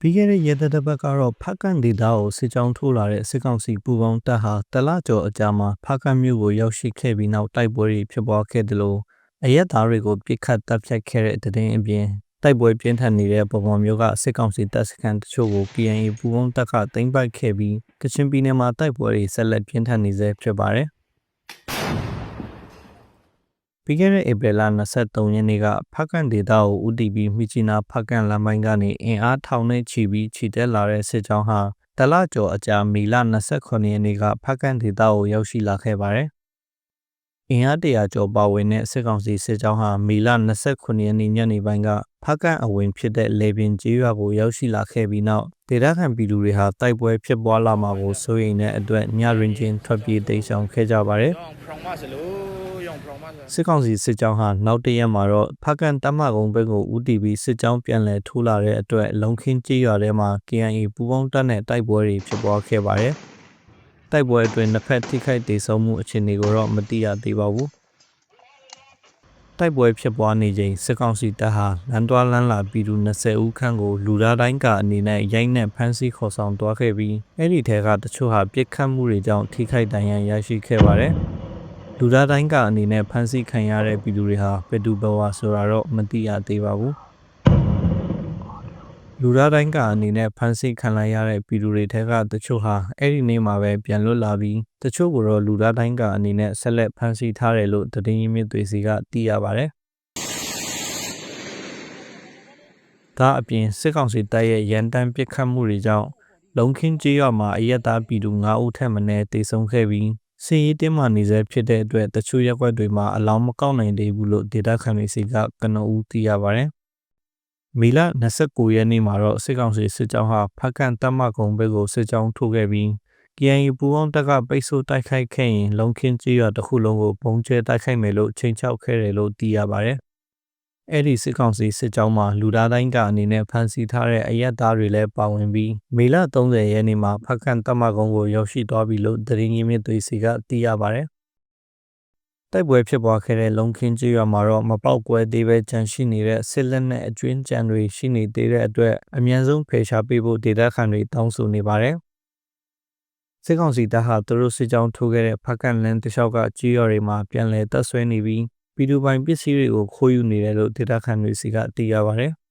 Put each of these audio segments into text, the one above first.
ပြီးခဲ့တဲ့ရက်သတ္တပတ်ကတော့ဖက်ကန်ဒေတာကိုစစ်ကြောင်းထိုးလာတဲ့စစ်ကောင်စီပူပေါင်းတပ်ဟာတလကျော်အကြာမှာဖက်ကန်မြို့ကိုရောက်ရှိခဲ့ပြီးနောက်တိုက်ပွဲတွေဖြစ်ပွားခဲ့တယ်လို့အရက်သားတွေကိုပြစ်ခတ်တပ်ဖြတ်ခဲ့တဲ့တဲ့င်းအပြင်တိုက်ပွဲပြင်းထန်နေတဲ့ပုံပေါ်မျိုးကစစ်ကောင်စီတပ်စခန်းတချို့ကို KNA ပူပေါင်းတပ်ကသိမ်းပိုက်ခဲ့ပြီးကချင်ပြည်နယ်မှာတိုက်ပွဲတွေဆက်လက်ပြင်းထန်နေဆဲဖြစ်ပါတယ် ပြီးခဲ့တဲ့ဧပြီလ23ရက်နေ့ကဖက်ကန်ဒေတာကိုဦးတည်ပြီးမြချီနာဖက်ကန်လမ်းပိုင်းကနေအင်အားထောင်နဲ့ချီပြီးခြိတက်လာတဲ့စစ်ကြောင်းဟာတလကျော်အကြာမေလ29ရက်နေ့ကဖက်ကန်ဒေတာကိုရောက်ရှိလာခဲ့ပါတယ်။အင်အားတရာကျော်ပါဝင်တဲ့စစ်ကောင်စီစစ်ကြောင်းဟာမေလ29ရက်နေ့ညနေပိုင်းကဖက်ကန်အဝင်ဖြစ်တဲ့လေပင်ကျေးရွာကိုရောက်ရှိလာခဲ့ပြီးနောက်ဒေသခံပြည်သူတွေဟာတိုက်ပွဲဖြစ်ပွားလာမှာကိုစိုးရိမ်တဲ့အတွက်ညရင်ချင်းထွက်ပြေးတိမ်းရှောင်ခဲ့ကြပါတယ်။ စစ်ကောင်စီစစ်ကြောင်းဟာနောက်တရက်မှာတော့ဖကန်တမကုန်းဘက်ကိုဦးတည်ပြီးစစ်ကြောင်းပြန်လည်ထိုးလာတဲ့အတွက်လုံခင်းကြီးရွာထဲမှာ KNA ပူးပေါင်းတပ်နဲ့တိုက်ပွဲတွေဖြစ်ပွားခဲ့ပါတယ်။တိုက်ပွဲအတွင်းနှစ်ဖက်ထိခိုက်ဒေဆုံးမှုအခြေအနေကိုတော့မသိရသေးပါဘူး။တိုက်ပွဲဖြစ်ပွားနေချိန်စစ်ကောင်စီတပ်ဟာလမ်းတွားလမ်းလာပြည်သူ20ဦးခန့်ကိုလူသားတိုင်းကအနေနဲ့ရိုက်နှက်ဖမ်းဆီးခေါ်ဆောင်သွားခဲ့ပြီးအဲ့ဒီထဲကတချို့ဟာပြစ်ခတ်မှုတွေကြောင့်ထိခိုက်ဒဏ်ရာရရှိခဲ့ပါတယ်။ လူသားတိုင်းကအနေနဲ့ဖမ်းဆီးခံရတဲ့ပြည်သူတွေဟာဘယ်သူဘဝဆိုတာတော့မသိရသေးပါဘူးလူသားတိုင်းကအနေနဲ့ဖမ်းဆီးခံလိုက်ရတဲ့ပြည်သူတွေထက်ကတချို့ဟာအဲ့ဒီနေ့မှာပဲပြန်လွတ်လာပြီးတချို့ကိုတော့လူသားတိုင်းကအနေနဲ့ဆက်လက်ဖမ်းဆီးထားတယ်လို့သတင်းရင်းမြစ်တွေစီကသိရပါတယ်ဒါအပြင်စစ်ကောင်စီတပ်ရဲ့ရန်တမ်းပစ်ခတ်မှုတွေကြောင့်လုံခင်းကျေးရွာမှာအရက်သားပြည်သူ9ဦးထက်မနည်းတေဆုံးခဲ့ပြီး စီရေးတင်းမာနေဆဲဖြစ်တဲ့အတွက်တချို့ရက်ွက်တွေမှာအလောင်းမကောက်နိုင်သေးဘူးလို့ဒေတာခန်တွေစီကကနဦးသိရပါတယ်။မီလ29ရက်နေ့မှာတော့စစ်ကောင်စီစစ်ကြောင်းဟာဖက်ကန်တမကုံဘက်ကိုစစ်ကြောင်းထိုးခဲ့ပြီး KNU ပူအောင်တက်ကပိတ်ဆို့တိုက်ခိုက်ခဲ့ရင်လုံခင်းကြီးရွာတစ်ခုလုံးကိုပုံကျဲတိုက်ခိုက်မယ်လို့ချိန်ချောက်ခဲ့တယ်လို့သိရပါတယ် အဲ့ဒီစစ်ကောင်စီစစ်ကြောင်းမှာလူသားတိုင်းကအနေနဲ့ဖမ်းဆီးထားတဲ့အရက်သားတွေလည်းပါဝင်ပြီးမေလ30ရက်နေ့မှာဖက်ကန်တမကုန်းကိုရောက်ရှိသွားပြီလို့သတင်းရင်းမြစ်တွေစီကသိရပါတယ်။တိုက်ပွဲဖြစ်ပွားခဲ့တဲ့လုံခင်းကျွော်မှာတော့မပေါက်ကွဲသေးပဲကြန့်ရှိနေတဲ့စစ်လက်နဲ့အကျွင်းကြံတွေရှိနေသေးတဲ့အတွက်အမြန်ဆုံးဖေရှားပေးဖို့ဒေသခံတွေတောင်းဆိုနေပါတယ်။စစ်ကောင်စီတပ်ဟာသူတို့စစ်ကြောင်းထိုးခဲ့တဲ့ဖက်ကန်လန်တလျှောက်ကကြီးရွာတွေမှာပြန်လည်တပ်ဆွဲနေပြီး ပြည်သူပိုင်ပစ္စည်းတွေကိုခိုးယူနေတယ်လို့ဒေတာခန်တွေစီကသိရပါတယ်။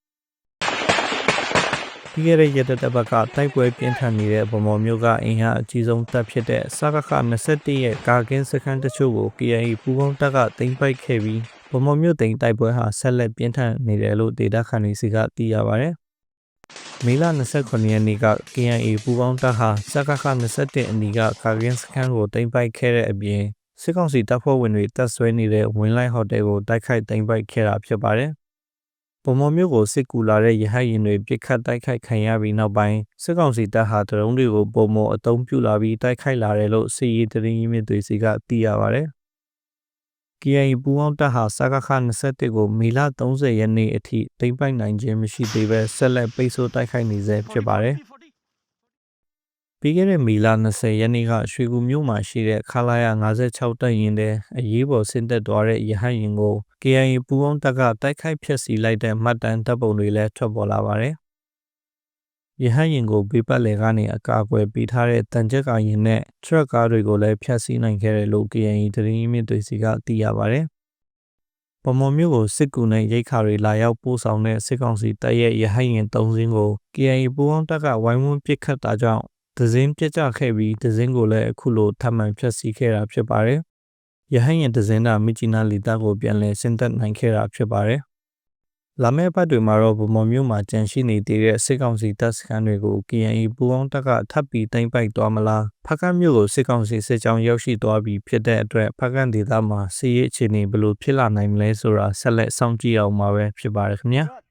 ပြီးခဲ့တဲ့ရက်သက်ဘက်ကတိုက်ပွဲပြင်းထန်နေတဲ့ဗမော်မျိုးကအင်ဟာအကြီးဆုံးတပ်ဖြစ်တဲ့စကခ21ရဲ့ကာကင်းစခန်းတချို့ကို KIA ပူးပေါင်းတပ်ကသိမ်းပိုက်ခဲ့ပြီးဗမော်မျိုးတိန်တိုက်ပွဲဟာဆက်လက်ပြင်းထန်နေတယ်လို့ဒေတာခန်တွေစီကသိရပါတယ်။မေလ29ရက်နေ့က KNA ပူးပေါင်းတပ်ဟာစကခ21အနီးကကာကင်းစခန်းကိုသိမ်းပိုက်ခဲ့တဲ့အပြင် စစ်ကောင်စီတပ်ဖွဲ့ဝင်တွေတပ်ဆွဲနေတဲ့ဝင်းလိုက်ဟိုတယ်ကိုတိုက်ခိုက်သိမ်းပိုက်ခဲ့တာဖြစ်ပါတယ်။ပုံမော်မျိုးကိုစစ်ကူလာတဲ့ရဟတ်ရင်တွေပစ်ခတ်တိုက်ခိုက်ခံရပြီးနောက်ပိုင်းစစ်ကောင်စီတပ်ဟာဒရုန်းတွေကိုပုံမော်အုံပြုလာပြီးတိုက်ခိုက်လာတယ်လို့စစ်ရေးသတင်းရင်းမြစ်တွေစီကသိရပါတယ်။ KIA ပူအောင်တပ်ဟာစကခ21ကိုမေလ30ရက်နေ့အထိသိမ်းပိုက်နိုင်ခြင်းမရှိသေးပဲဆက်လက်ပိတ်ဆို့တိုက်ခိုက်နေဆဲဖြစ်ပါတယ်။ ပြီးခဲ့တဲ့မေလ20ရက်နေ့ကရွှေကူမြို့မှာရှိတဲ့ခလာရ56တပ်ရင်းတဲ့အရေးပေါ်ဆင်းသက်သွားတဲ့ရဟတ်ရင်ကို KIA ပူးပေါင်းတပ်ကတိုက်ခိုက်ဖျက်ဆီးလိုက်တဲ့မှတ်တမ်းတပ်ပုံတွေလည်းထွက်ပေါ်လာပါတယ်။ရဟတ်ရင်ကိုဘေးပတ်လည်ကနေအကာအကွယ်ပေးထားတဲ့တန်ကြက်ကရင်နဲ့ထရက်ကားတွေကိုလည်းဖျက်ဆီးနိုင်ခဲ့တယ်လို့ KIA သတင်းရင်းမြစ်တွေစီကသိရပါတယ်။ပမော်မျိုးကိုစစ်ကူနဲ့ရိတ်ခါတွေလာရောက်ပို့ဆောင်တဲ့စစ်ကောင်စီတပ်ရဲ့ရဟတ်ရင်၃စင်းကို KIA ပူးပေါင်းတပ်ကဝိုင်းဝန်းပစ်ခတ်တာကြောင့် ဒဇင်းပြတ်ကျခဲ့ပြီးဒဇင်းကိုလည်းအခုလိုထပ်မံဖျက်ဆီးခဲ့တာဖြစ်ပါတယ်။ရဟန်းရင်ဒဇင်းကမြချီနာလီတာကိုပြန်လည်ဆင်းသက်နိုင်ခဲ့တာဖြစ်ပါတယ်။လာမယ့်ပတ်တွေမှာတော့ဗမော်မျိုးမှာကြန့်ရှိနေသေးတဲ့စစ်ကောင်စီတပ်စခန်းတွေကို KNE ပူးပေါင်းတပ်ကထပ်ပြီးသိမ်းပိုက်သွားမလားဖကတ်မျိုးကိုစစ်ကောင်စီစစ်ကြောင်းရောက်ရှိသွားပြီးဖြစ်တဲ့အတွက်ဖကတ်ဒေသမှာစစ်ရေးအခြေအနေဘယ်လိုဖြစ်လာနိုင်မလဲဆိုတာဆက်လက်စောင့်ကြည့်အောင်မှာပဲဖြစ်ပါတယ်ခင်ဗျာ။